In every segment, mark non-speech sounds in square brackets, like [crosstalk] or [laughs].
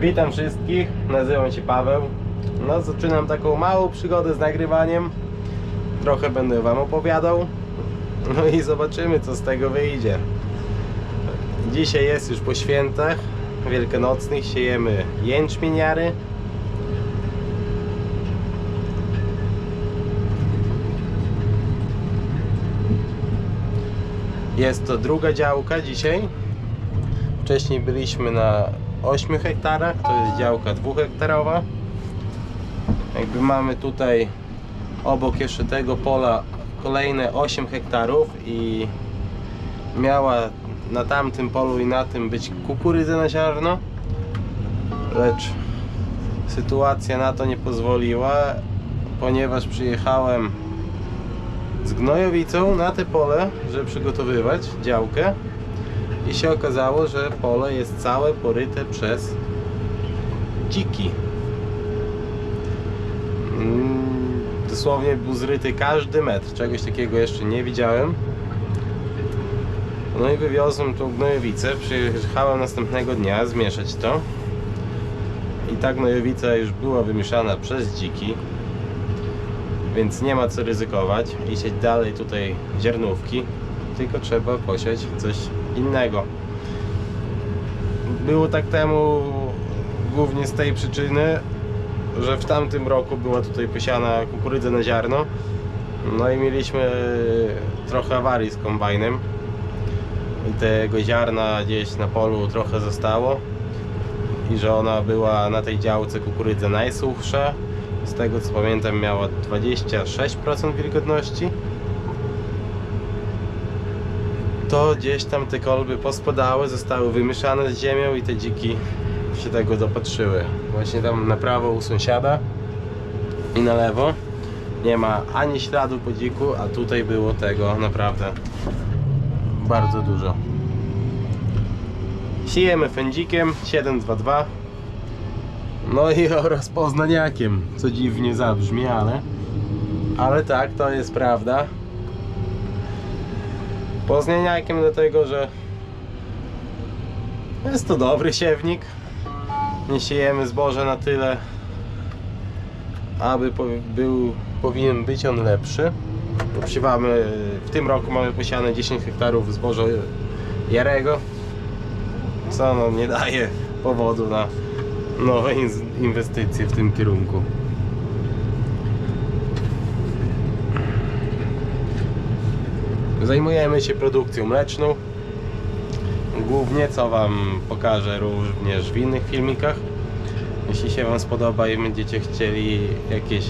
Witam wszystkich, nazywam się Paweł. No, zaczynam taką małą przygodę z nagrywaniem. Trochę będę Wam opowiadał. No i zobaczymy, co z tego wyjdzie. Dzisiaj jest już po świętach wielkanocnych, siejemy jęczmieniary. Jest to druga działka dzisiaj. Wcześniej byliśmy na 8 hektarach, to jest działka 2 hektarowa. Jakby mamy tutaj obok jeszcze tego pola kolejne 8 hektarów i miała na tamtym polu i na tym być kukurydza na ziarno, lecz sytuacja na to nie pozwoliła, ponieważ przyjechałem z gnojowicą na te pole, żeby przygotowywać działkę i się okazało, że pole jest całe poryte przez dziki. Mm, Dosłownie był zryty każdy metr. Czegoś takiego jeszcze nie widziałem. No i wywiozłem tą gnojowicę. Przyjechałem następnego dnia zmieszać to. I ta gnojowica już była wymieszana przez dziki. Więc nie ma co ryzykować i sieć dalej tutaj ziarnówki. Tylko trzeba posiać coś innego. Było tak temu głównie z tej przyczyny, że w tamtym roku była tutaj posiana kukurydza na ziarno. No i mieliśmy trochę awarii z kombajnem. I tego ziarna gdzieś na polu trochę zostało. I że ona była na tej działce kukurydza najsuchsza. Z tego co pamiętam miała 26% wilgotności. To gdzieś tam te kolby pospadały, zostały wymieszane z ziemią i te dziki się tego dopatrzyły. Właśnie tam na prawo u sąsiada i na lewo nie ma ani śladu po dziku, a tutaj było tego naprawdę bardzo dużo. Sijemy fędzikiem 722 no i [laughs] oraz poznaniakiem, co dziwnie zabrzmi, ale ale tak, to jest prawda. Poznaniakiem dlatego, że jest to dobry siewnik. Nie siejemy zboże na tyle, aby po, był, powinien być on lepszy. Posiewamy, w tym roku mamy posiane 10 hektarów zboża jarego, co no, nie daje powodu na nowe in- inwestycje w tym kierunku. Zajmujemy się produkcją mleczną. Głównie co Wam pokażę również w innych filmikach. Jeśli się Wam spodoba i będziecie chcieli jakieś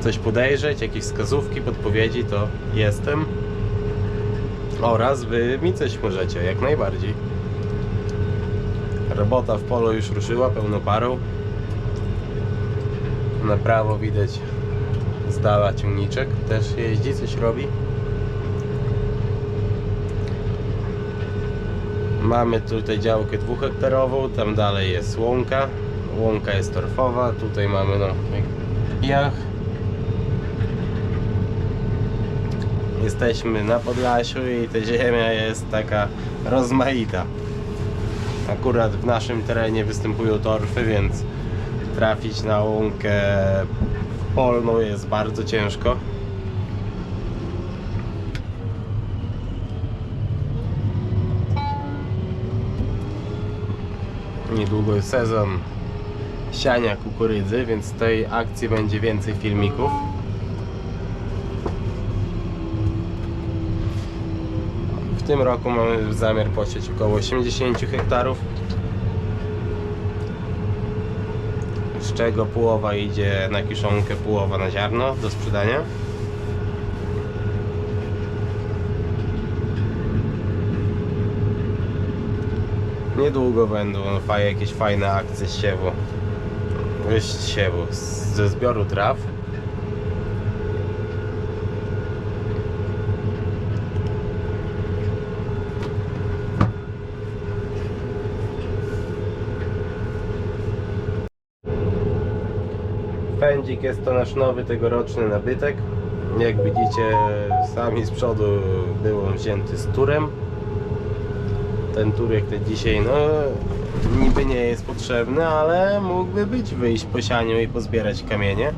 coś podejrzeć, jakieś wskazówki, podpowiedzi, to jestem. Oraz Wy mi coś możecie, jak najbardziej. Robota w polu już ruszyła pełną parą. Na prawo widać z dala ciągniczek, też jeździ, coś robi. Mamy tutaj działkę dwuhektarową, tam dalej jest łąka. Łąka jest torfowa, tutaj mamy no jach. Jesteśmy na Podlasiu i ta ziemia jest taka rozmaita. Akurat w naszym terenie występują torfy, więc trafić na łąkę polną jest bardzo ciężko. Niedługo jest sezon siania kukurydzy, więc z tej akcji będzie więcej filmików. W tym roku mamy zamiar posieć około 80 hektarów, z czego połowa idzie na kiszonkę, połowa na ziarno do sprzedania. Niedługo będą fa- jakieś fajne akcje z siewu. Z siewu, ze zbioru traw. Fędzik jest to nasz nowy tegoroczny nabytek. Jak widzicie, sami z przodu był on wzięty z turem. Ten turek to dzisiaj, no niby nie jest potrzebny, ale mógłby być wyjść po sianiu i pozbierać kamienie.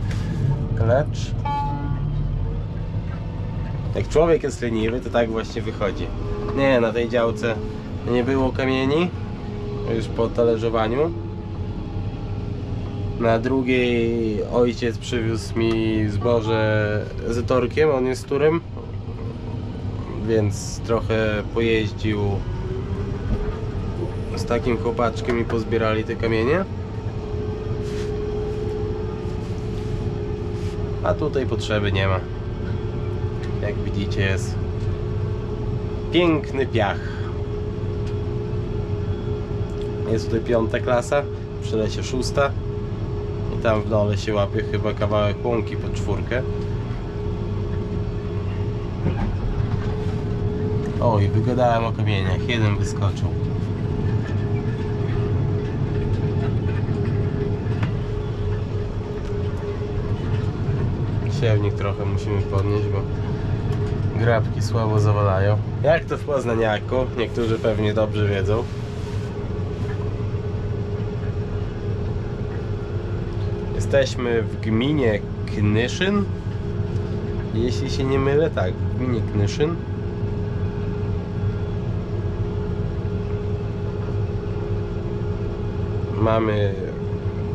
Lecz jak człowiek jest leniwy, to tak właśnie wychodzi. Nie, na tej działce nie było kamieni, już po talerzowaniu. Na drugiej ojciec przywiózł mi zboże z torkiem, on jest turem, więc trochę pojeździł z takim chłopaczkiem i pozbierali te kamienie. A tutaj potrzeby nie ma. Jak widzicie jest piękny piach. Jest tutaj piąta klasa, w przelesie szósta. I tam w dole się łapie chyba kawałek łąki pod czwórkę. O, i wygadałem o kamieniach. Jeden wyskoczył. Siewnik trochę musimy podnieść, bo grabki słabo zawalają. Jak to w Poznaniaku? Niektórzy pewnie dobrze wiedzą. Jesteśmy w gminie Knyszyn. Jeśli się nie mylę, tak, w gminie Knyszyn. Mamy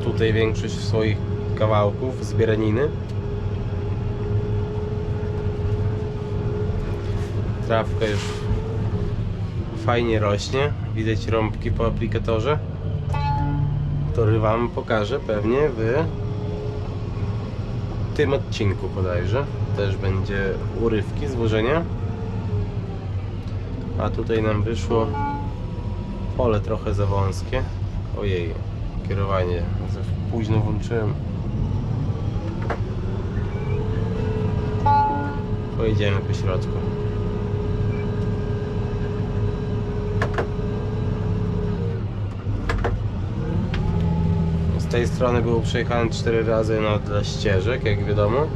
tutaj większość swoich kawałków zbieraniny. Trawka już fajnie rośnie. Widać rąbki po aplikatorze. To Wam pokażę pewnie w tym odcinku bodajże. Też będzie urywki złożenia. A tutaj nam wyszło pole trochę za wąskie. Ojej, kierowanie późno włączyłem. Pojedziemy po środku. Z tej strony był przejechany 4 razy no, dla ścieżek, jak wiadomo.